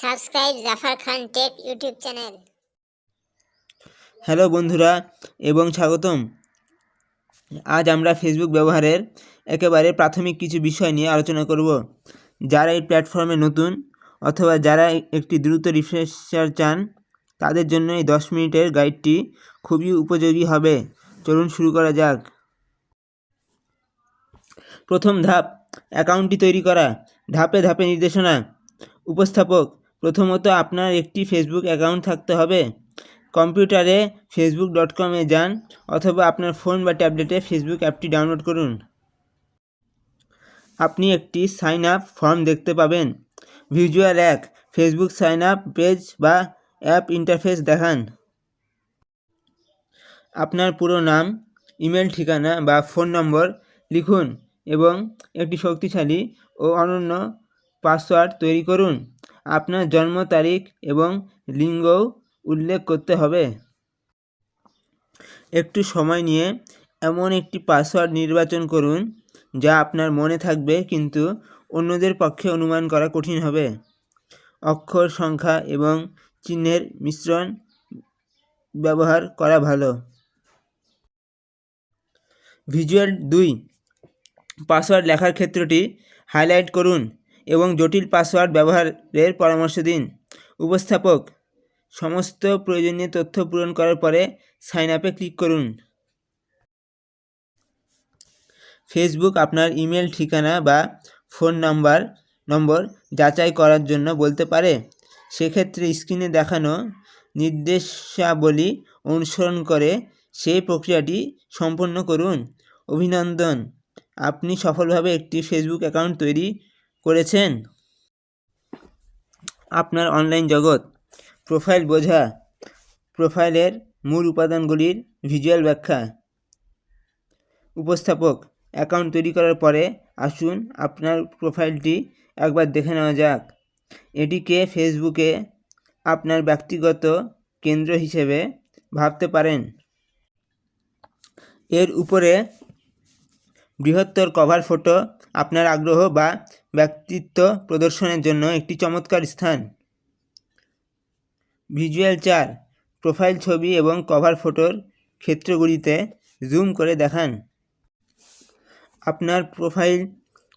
Subscribe Zafar Khan tech YouTube channel. Hello বন্ধুরা, এবং স্বাগতম। আজ আমরা ফেসবুক ব্যবহারের একেবারে প্রাথমিক কিছু বিষয় নিয়ে আলোচনা করব। যারা এই প্ল্যাটফর্মে নতুন অথবা যারা একটি দ্রুত রিফ্রেশার চান, তাদের জন্য এই দশ মিনিটের গাইডটি খুবই উপযোগী হবে। চলুন শুরু করা যাক। প্রথম ধাপ অ্যাকাউন্টটি তৈরি করা। ধাপে ধাপে নির্দেশনা। উপস্থাপক প্রথমত আপনার একটি ফেসবুক অ্যাকাউন্ট থাকতে হবে। কম্পিউটারে ফেসবুক ডট কমে যান অথবা আপনার ফোন বা ট্যাবলেটে ফেসবুক অ্যাপটি ডাউনলোড করুন। আপনি একটি সাইন আপ ফর্ম দেখতে পাবেন। ভিজুয়াল এক ফেসবুক সাইন আপ পেজ বা অ্যাপ ইন্টারফেস দেখান। আপনার পুরো নাম ইমেল ঠিকানা বা ফোন নম্বর লিখুন এবং একটি শক্তিশালী ও অনন্য পাসওয়ার্ড তৈরি করুন। আপনার জন্ম তারিখ এবং লিঙ্গও উল্লেখ করতে হবে। একটু সময় নিয়ে এমন একটি পাসওয়ার্ড নির্বাচন করুন, যা আপনার মনে থাকবে কিন্তু অন্যদের পক্ষে অনুমান করা কঠিন হবে। অক্ষর সংখ্যা এবং চিহ্নের মিশ্রণ ব্যবহার করা ভালো। ভিজুয়াল দুই, পাসওয়ার্ড লেখার ক্ষেত্রটি হাইলাইট করুন। এবং জটিল পাসওয়ার্ড ব্যবহারের পরামর্শ দিন। উপস্থাপক, সমস্ত প্রয়োজনীয় তথ্য পূরণ করার পরে সাইন আপে ক্লিক করুন। ফেসবুক আপনার ইমেল ঠিকানা বা ফোন নাম্বার, নম্বর যাচাই করার জন্য বলতে পারে। সেক্ষেত্রে স্ক্রিনে দেখানো নির্দেশাবলী অনুসরণ করে সেই প্রক্রিয়াটি সম্পন্ন করুন। অভিনন্দন। আপনি সফলভাবে একটি ফেসবুক অ্যাকাউন্ট তৈরি করেছেন? আপনার অনলাইন জগৎ, প্রোফাইল বোঝা, প্রোফাইলের মূল উপাদানগুলির ভিজুয়াল ব্যাখ্যা। উপস্থাপক, অ্যাকাউন্ট তৈরি করার পরে আসুন আপনার প্রোফাইলটি একবার দেখে নেওয়া যাক। এটিকে ফেসবুকে আপনার ব্যক্তিগত কেন্দ্র হিসেবে ভাবতে পারেন। এর উপরে বৃহত্তর কভার ফটো আপনার আগ্রহ বা ব্যক্তিত্ব প্রদর্শনের জন্য একটি চমৎকার স্থান। ভিজুয়াল চার, প্রোফাইল ছবি এবং কভার ফটোর ক্ষেত্রগুলিতে জুম করে দেখান। আপনার প্রোফাইল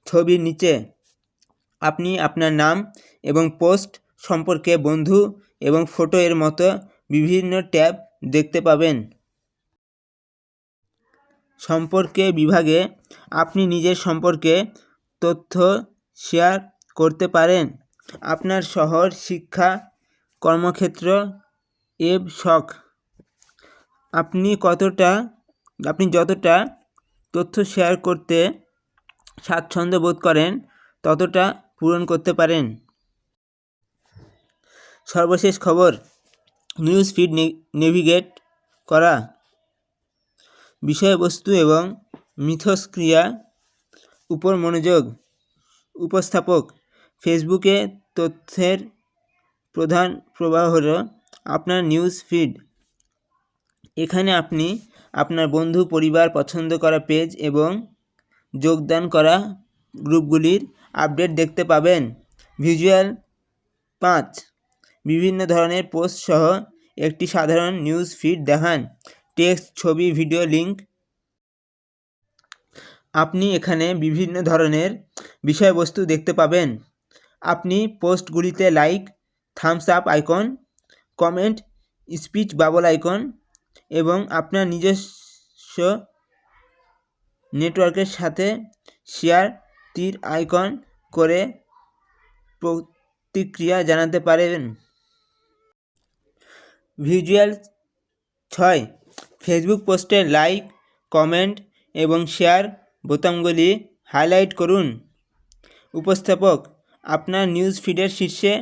ছবির নিচে আপনি আপনার নাম এবং পোস্ট সম্পর্কে বন্ধু এবং ফটো এর মতো বিভিন্ন ট্যাব দেখতে পাবেন। সম্পর্কে বিভাগে আপনি নিজের সম্পর্কে তথ্য শেয়ার করতে পারেন। আপনার শহর শিক্ষা কর্মক্ষেত্র এব শখ। আপনি কতটা, আপনি যতটা তথ্য শেয়ার করতে স্বাচ্ছন্দ্য বোধ করেন, ততটা পূরণ করতে পারেন। সর্বশেষ খবর, নিউজ ফিড নেভিগেট করা। বিষয়বস্তু এবং মিথস্ক্রিয়া উপর মনোযোগ। উপস্থাপক। ফেসবুকে তথ্যের প্রধান প্রবাহ হল আপনার নিউজ ফিড। এখানে আপনি আপনার বন্ধু, পরিবার, পছন্দ করা পেজ এবং যোগদান করা গ্রুপগুলির আপডেট দেখতে পাবেন। ভিজুয়াল পাঁচ। বিভিন্ন ধরনের পোস্ট সহ একটি সাধারণ নিউজ ফিড দেখান। টেক্সট, ছবি, ভিডিও লিঙ্ক আপনি এখানে বিভিন্ন ধরনের বিষয়বস্তু দেখতে পাবেন। আপনি পোস্টগুলিতে like thumbs up icon comment speech bubble icon এবং আপনার নিজস্ব নেটওয়ার্কের সাথে শেয়ার তীর আইকন করে প্রতিক্রিয়া জানাতে পারেন। ভিজুয়াল ছয় ফেসবুক পোস্টে লাইক কমেন্ট এবং শেয়ার বোতামগুলি হাইলাইট করুন। উপস্থাপক, আপনার নিউজ ফিডের শীর্ষে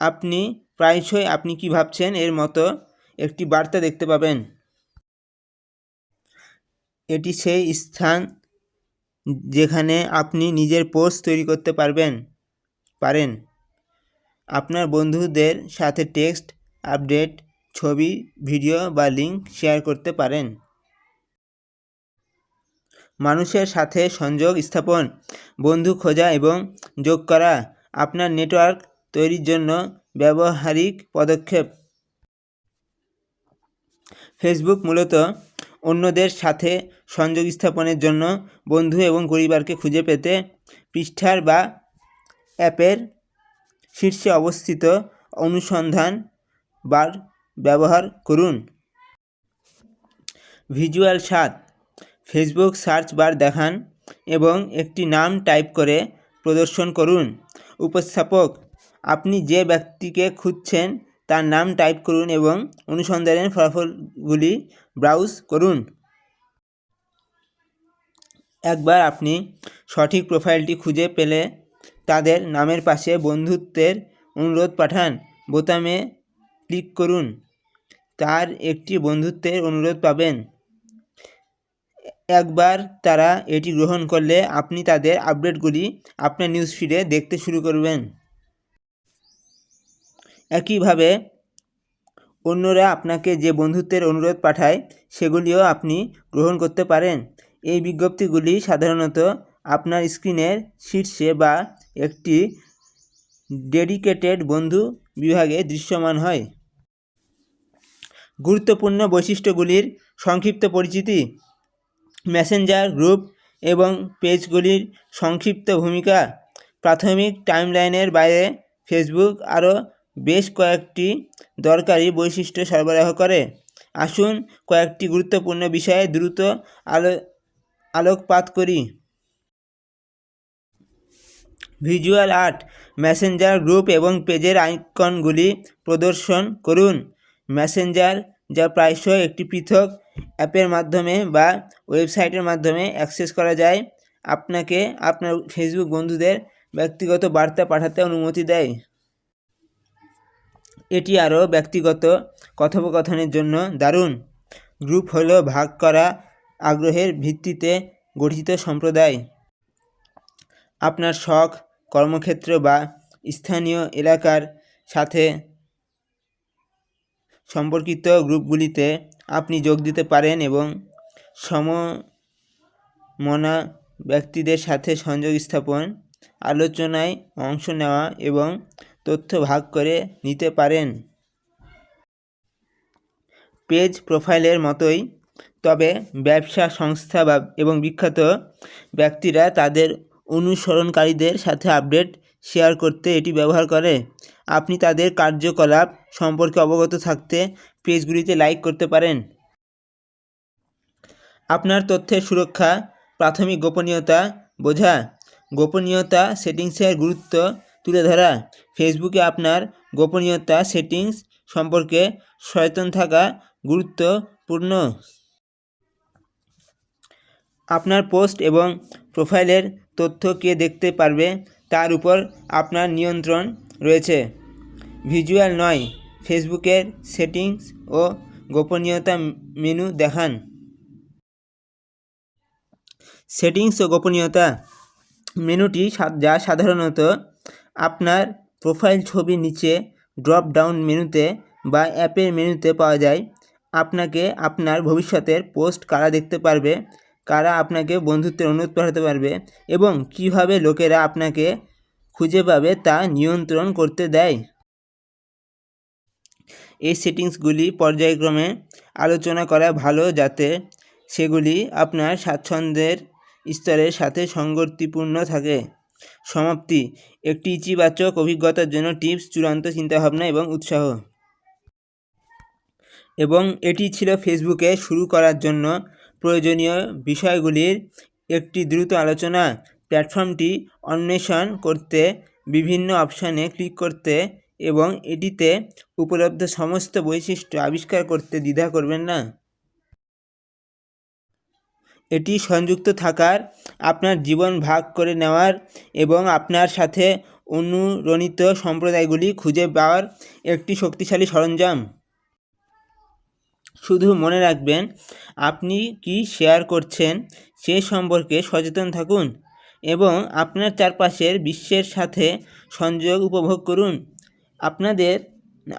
আপনি প্রায়শই আপনি কি ভাবছেন এর মতো একটি বার্তা দেখতে পাবেন। এটি সেই স্থান যেখানে আপনি নিজের পোস্ট তৈরি করতে পারবেন, পারেন। আপনার বন্ধুদের সাথে টেক্সট আপডেট ছবি ভিডিও বা লিঙ্ক শেয়ার করতে পারেন। মানুষের সাথে সংযোগ স্থাপন, বন্ধু খোঁজা এবং যোগ করা আপনার নেটওয়ার্ক তৈরির জন্য ব্যবহারিক পদক্ষেপ। ফেসবুক মূলত অন্যদের সাথে সংযোগ স্থাপনের জন্য বন্ধু এবং পরিবারকে খুঁজে পেতে পৃষ্ঠার বা অ্যাপের শীর্ষে অবস্থিত অনুসন্ধান বার ব্যবহার করুন। ভিজুয়াল সাত ফেসবুক সার্চ বার দেখান এবং একটি নাম টাইপ করে প্রদর্শন করুন। উপস্থাপক, আপনি যে ব্যক্তিকে খুঁজছেন তার নাম টাইপ করুন এবং অনুসন্ধানের ফলাফলগুলি ব্রাউজ করুন। একবার আপনি সঠিক প্রোফাইলটি খুঁজে পেলে তাদের নামের পাশে বন্ধুত্বের অনুরোধ পাঠান, বোতামে ক্লিক করুন। তার একটি বন্ধুত্বের অনুরোধ পাবেন। একবার তারা এটি গ্রহণ করলে আপনি তাদের আপডেটগুলি আপনার নিউজ ফিডে দেখতে শুরু করবেন। একইভাবে অন্যরা আপনাকে যে বন্ধুত্বের অনুরোধ পাঠায়, সেগুলিও আপনি গ্রহণ করতে পারেন। এই বিজ্ঞপ্তিগুলি সাধারণত আপনার স্ক্রিনের শীর্ষে বা একটি ডেডিকেটেড বন্ধু বিভাগে দৃশ্যমান হয়। গুরুত্বপূর্ণ বৈশিষ্ট্যগুলির সংক্ষিপ্ত পরিচিতি। মেসেঞ্জার গ্রুপ এবং পেজগুলির সংক্ষিপ্ত ভূমিকা, প্রাথমিক টাইমলাইনের বাইরে ফেসবুক আরও বেশ কয়েকটি দরকারি বৈশিষ্ট্য সরবরাহ করে। আসুন কয়েকটি গুরুত্বপূর্ণ বিষয়ে দ্রুত আলো আলোকপাত করি। ভিজুয়াল আর্ট মেসেঞ্জার গ্রুপ এবং পেজের আইকনগুলি প্রদর্শন করুন। মেসেঞ্জার যা প্রায়শই একটি পৃথক অ্যাপের মাধ্যমে বা ওয়েবসাইটের মাধ্যমে অ্যাক্সেস করা যায়। আপনাকে আপনার ফেসবুক বন্ধুদের ব্যক্তিগত বার্তা পাঠাতে অনুমতি দেয়। এটি আরও ব্যক্তিগত কথোপকথনের জন্য দারুণ। গ্রুপ হলো ভাগ করা আগ্রহের ভিত্তিতে গঠিত সম্প্রদায়। আপনার শখ, কর্মক্ষেত্র বা স্থানীয় এলাকার সাথে সম্পর্কিত গ্রুপগুলিতে আপনি যোগ দিতে পারেন এবং সমমনা ব্যক্তিদের সাথে সংযোগ স্থাপন, আলোচনায় অংশ নেওয়া এবং তথ্য ভাগ করে নিতে পারেন। পেজ প্রোফাইলের মতোই, তবে ব্যবসা সংস্থা বা এবং বিখ্যাত ব্যক্তিরা তাদের অনুসরণকারীদের সাথে আপডেট শেয়ার করতে এটি ব্যবহার করে। আপনি তাদের কার্যকলাপ সম্পর্কে অবগত থাকতে পেজগুলিতে লাইক করতে পারেন। আপনার তথ্যের সুরক্ষা, প্রাথমিক গোপনীয়তা বোঝা, গোপনীয়তা সেটিংসের গুরুত্ব তুলে ধরা, ফেসবুকে আপনার গোপনীয়তা সেটিংস সম্পর্কে সচেতন থাকা গুরুত্বপূর্ণ। আপনার পোস্ট এবং প্রোফাইলের তথ্য কে দেখতে পারবে তার উপর আপনার নিয়ন্ত্রণ রয়েছে। ভিজুয়াল নয়, ফেসবুকের সেটিংস ও গোপনীয়তা মেনু দেখান। সেটিংস ও গোপনীয়তা মেনুটি যা সাধারণত আপনার প্রোফাইল ছবির নিচে ড্রপ ডাউন মেনুতে বা অ্যাপের মেনুতে পাওয়া যায়। আপনাকে আপনার ভবিষ্যতের পোস্ট কারা দেখতে পারবে, কারা আপনাকে বন্ধুত্বের অনুরোধ পাঠাতে পারবে এবং কীভাবে লোকেরা আপনাকে খুঁজে পাবে তা নিয়ন্ত্রণ করতে দেয়। এই সেটিংসগুলি পর্যায়ক্রমে আলোচনা করা ভালো যাতে সেগুলি আপনার স্বাচ্ছন্দ্যের স্তরের সাথে সঙ্গতিপূর্ণ থাকে। সমাপ্তি। একটি ইতিবাচক অভিজ্ঞতার জন্য টিপস, চূড়ান্ত চিন্তাভাবনা এবং উৎসাহ। এবং এটি ছিল ফেসবুকে শুরু করার জন্য প্রয়োজনীয় বিষয়গুলির একটি দ্রুত আলোচনা। প্ল্যাটফর্মটি অন্বেষণ করতে বিভিন্ন অপশানে ক্লিক করতে এবং এটিতে উপলব্ধ সমস্ত বৈশিষ্ট্য আবিষ্কার করতে দ্বিধা করবেন না। এটি সংযুক্ত থাকার, আপনার জীবন ভাগ করে নেওয়ার এবং আপনার সাথে অনুরণিত সম্প্রদায়গুলি খুঁজে পাওয়ার একটি শক্তিশালী সরঞ্জাম। শুধু মনে রাখবেন, আপনি কি শেয়ার করছেন সে সম্পর্কে সচেতন থাকুন এবং আপনার চারপাশের বিশ্বের সাথে সংযোগ উপভোগ করুন। আপনাদের,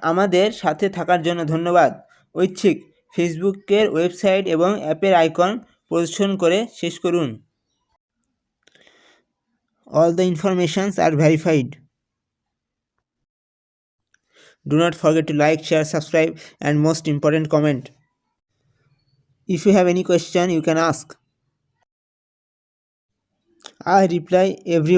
আমাদের সাথে থাকার জন্য ধন্যবাদ। ঐচ্ছিক, ফেসবুকের ওয়েবসাইট এবং অ্যাপের আইকন প্রদর্শন করে শেষ করুন। All the informations are verified do not forget to like share subscribe and most important comment if you have any question you can ask I reply every